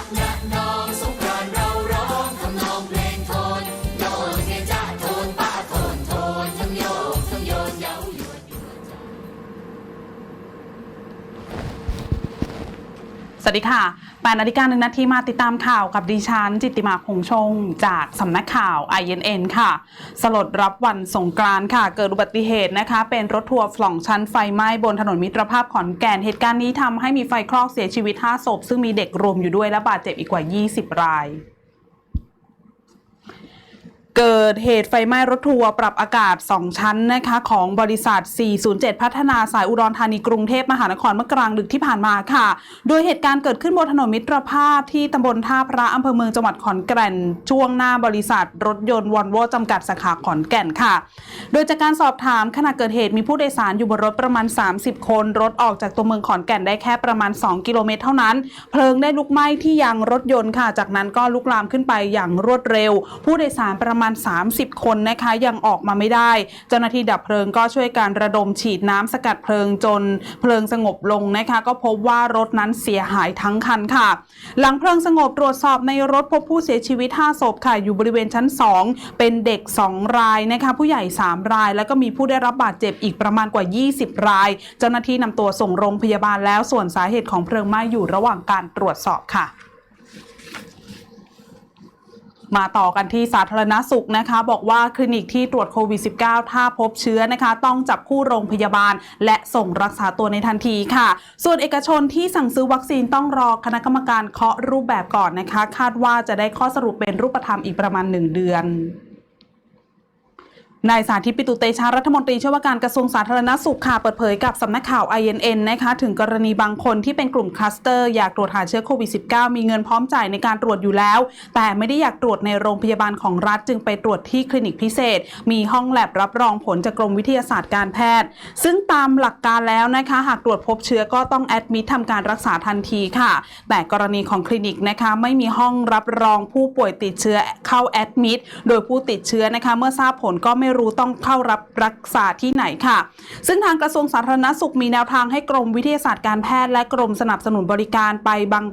ก สวัสดีค่ะ8นาฬิกาหนึ่งนาทีมาติดตามข่าวกับดิฉันจิตติมาคงชง จากสำนักข่าว INN ค่ะ สลดรับวันสงกรานต์ค่ะ เกิดอุบัติเหตุนะคะ เป็นรถทัวร์สองชั้นไฟไหม้บนถนนมิตรภาพขอนแก่น เหตุการณ์นี้ทำให้มีไฟคลอกเสียชีวิต 5 ศพ ซึ่งมีเด็กรวมอยู่ด้วยและบาดเจ็บอีกกว่า 20 ราย เกิดเหตุไฟไหม้รถทัวร์ปรับอากาศ 2 ชั้นนะคะของบริษัท 407 พัฒนาสายอุดรธานีกรุงเทพมหานครเมื่อกลางดึกที่ผ่านมาค่ะ โดยเหตุการณ์เกิดขึ้นบนถนนมิตรภาพที่ตำบลท่าพระอำเภอเมืองจังหวัดขอนแก่น ช่วงหน้าบริษัทรถยนต์วอลโวจำกัดสาขาขอนแก่นค่ะ โดยจากการสอบถามขณะเกิดเหตุมีผู้โดยสารอยู่บนรถประมาณ 30 คน รถออกจากตัวเมืองขอนแก่นได้แค่ประมาณ 2 กิโลเมตรเท่านั้น เพลิงได้ลุกไหม้ที่ยางรถยนต์ค่ะ จากนั้นก็ลุกลามขึ้นไปอย่างรวดเร็ว ผู้โดยสารประมาณ 30 คนนะคะยังออกมาไม่ได้ เจ้าหน้าที่ดับเพลิงก็ช่วยการระดมฉีดน้ำสกัดเพลิงจนเพลิงสงบลงนะคะ ก็พบว่ารถนั้นเสียหายทั้งคันค่ะ หลังเพลิงสงบตรวจสอบในรถพบผู้เสียชีวิต 5 ศพค่ะ อยู่บริเวณชั้น 2 เป็นเด็ก 2 รายนะคะ ผู้ใหญ่ 3 ราย แล้วก็มีผู้ได้รับบาดเจ็บอีกประมาณกว่า 20 ราย เจ้าหน้าที่นำตัวส่งโรงพยาบาลแล้วส่วนสาเหตุของเพลิงไหม้อยู่ระหว่างการตรวจสอบค่ะ มาต่อกันที่สาธารณสุขนะคะ บอกว่าคลินิกที่ตรวจโควิด -19 ถ้าพบเชื้อนะคะ ต้องจับคู่โรงพยาบาล และส่งรักษาตัวในทันทีค่ะ ส่วนเอกชนที่สั่งซื้อวัคซีนต้องรอคณะกรรมการเคาะรูปแบบก่อนนะคะ คาดว่าจะได้ข้อสรุปเป็นรูปธรรมอีกประมาณ 1 เดือน นายสาธิตปิตุเตชารัฐมนตรีช่วยว่าการกระทรวงสาธารณสุขค่ะเปิดเผยกับสำนักข่าว INN นะคะถึงกรณีบางคนที่เป็นกลุ่มคลัสเตอร์อยากตรวจหาเชื้อโควิด -19 มีเงินพร้อมจ่ายในการตรวจอยู่แล้ว แต่ไม่ได้อยากตรวจในโรงพยาบาลของรัฐจึงไปตรวจที่คลินิกพิเศษ มีห้องแลบรับรองผลจากกรมวิทยาศาสตร์การแพทย์ ซึ่งตามหลักการแล้วนะคะหากตรวจพบเชื้อก็ต้องแอดมิททำการรักษาทันทีค่ะ แต่กรณีของคลินิกนะคะไม่มีห้องรับรองผู้ป่วยติดเชื้อเข้าแอดมิดโดยผู้ติดเชื้อนะคะเมื่อทราบผลก็ไม่รู้ต้องเข้ารับรักษาที่ไหนค่ะ ซึ่งทางกระทรวงสาธารณสุขมีแนวทางให้กรมวิทยาศาสตร์การแพทย์และกรมสนับสนุนบริการไปบัง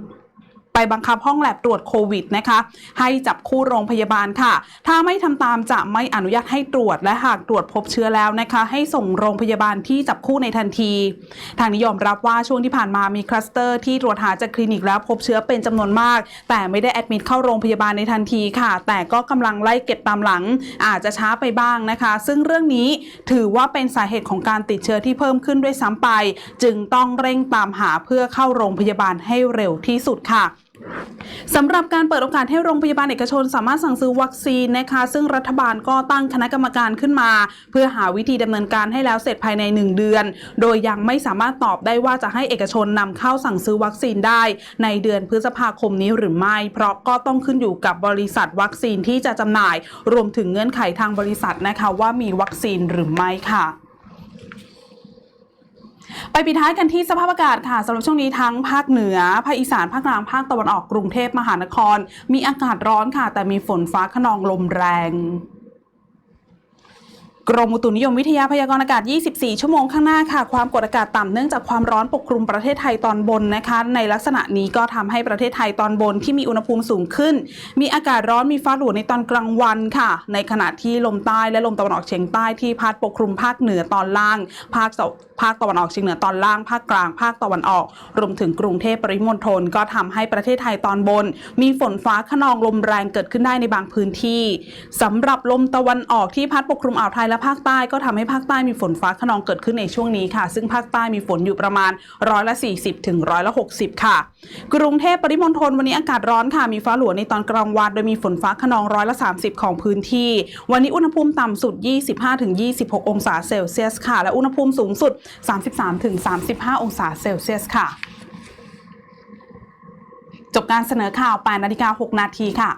ไปบังคับห้องแลบตรวจโควิดนะคะ ให้จับคู่โรงพยาบาลค่ะ ถ้าไม่ทำตามจะไม่อนุญาตให้ตรวจและหากตรวจพบเชื้อแล้วนะคะ ให้ส่งโรงพยาบาลที่จับคู่ในทันที ทางนิยอมรับว่าช่วงที่ผ่านมามีคลัสเตอร์ที่ตรวจหาจากคลินิกแล้วพบเชื้อเป็นจำนวนมาก แต่ไม่ได้แอดมิดเข้าโรงพยาบาลในทันทีค่ะ แต่ก็กำลังไล่เก็บตามหลัง อาจจะช้าไปบ้างนะคะ ซึ่งเรื่องนี้ถือว่าเป็นสาเหตุของการติดเชื้อที่เพิ่มขึ้นด้วยซ้ำไป จึงต้องเร่งตามหาเพื่อเข้าโรงพยาบาลให้เร็วที่สุดค่ะ สำหรับการเปิดโอกาสให้โรงพยาบาลเอกชน สามารถสั่งซื้อวัคซีนนะคะ ซึ่งรัฐบาลก็ตั้งคณะกรรมการขึ้นมา เพื่อหาวิธีดำเนินการให้แล้วเสร็จภายใน 1 เดือน โดยยังไม่สามารถตอบได้ว่าจะให้เอกชนนำเข้าสั่งซื้อวัคซีนได้ ในเดือนพฤษภาคมนี้หรือไม่ เพราะก็ต้องขึ้นอยู่กับบริษัทวัคซีนที่จะจำหน่าย รวมถึงเงื่อนไขทางบริษัทนะคะว่ามีวัคซีนหรือไม่ค่ะ ไปปิดท้ายกันที่สภาพอากาศค่ะสำหรับช่วงนี้ทั้งภาคเหนือ ภาคอีสาน ภาคกลาง ภาคตะวันออกกรุงเทพมหานคร มีอากาศร้อนค่ะ แต่มีฝนฟ้าขนองลมแรง กรมอุตุนิยมวิทยาพยากรณ์อากาศ 24 ชั่วโมงข้างหน้าค่ะ ความกดอากาศต่ำเนื่องจากความร้อนปกคลุมประเทศไทยตอนบนนะคะ ในลักษณะนี้ก็ทำให้ประเทศไทยตอนบนที่มีอุณหภูมิสูงขึ้น มีอากาศร้อนมีฟ้าหลวในตอนกลางวันค่ะ ในขณะที่ลมใต้และลมตะวันออกเฉียงใต้ที่พัดปกคลุมภาคเหนือตอนล่าง ภาคภาคตะวันออกเฉียงเหนือตอนล่าง ภาคกลาง ภาคตะวันออก รวมถึงกรุงเทพปริมณฑลก็ทำให้ประเทศไทยตอนบน มีฝนฟ้าขนองลมแรงเกิดขึ้นได้ในบางพื้นที่สำหรับลมตะวันออกที่พัดปกคลุมอ่าวไทยและภาคใต้ก็ทำให้ภาคใต้มีฝนฟ้าขนองเกิดขึ้นในช่วงนี้ค่ะ ซึ่งภาคใต้มีฝนอยู่ประมาณร้อยละ 40 ถึงร้อยละ 60 ค่ะ กรุงเทพปริมณฑลวันนี้อากาศร้อนค่ะ มีฟ้าหลวในตอนกลางวันโดยมีฝนฟ้าขนองร้อยละ 30 ของพื้นที่ วันนี้อุณหภูมิต่ำสุด 25-26 องศาเซลเซียสค่ะ และอุณหภูมิสูงสุด 33-35 องศาเซลเซียสค่ะ จบการเสนอข่าว8นาฬิกา6นาทีค่ะ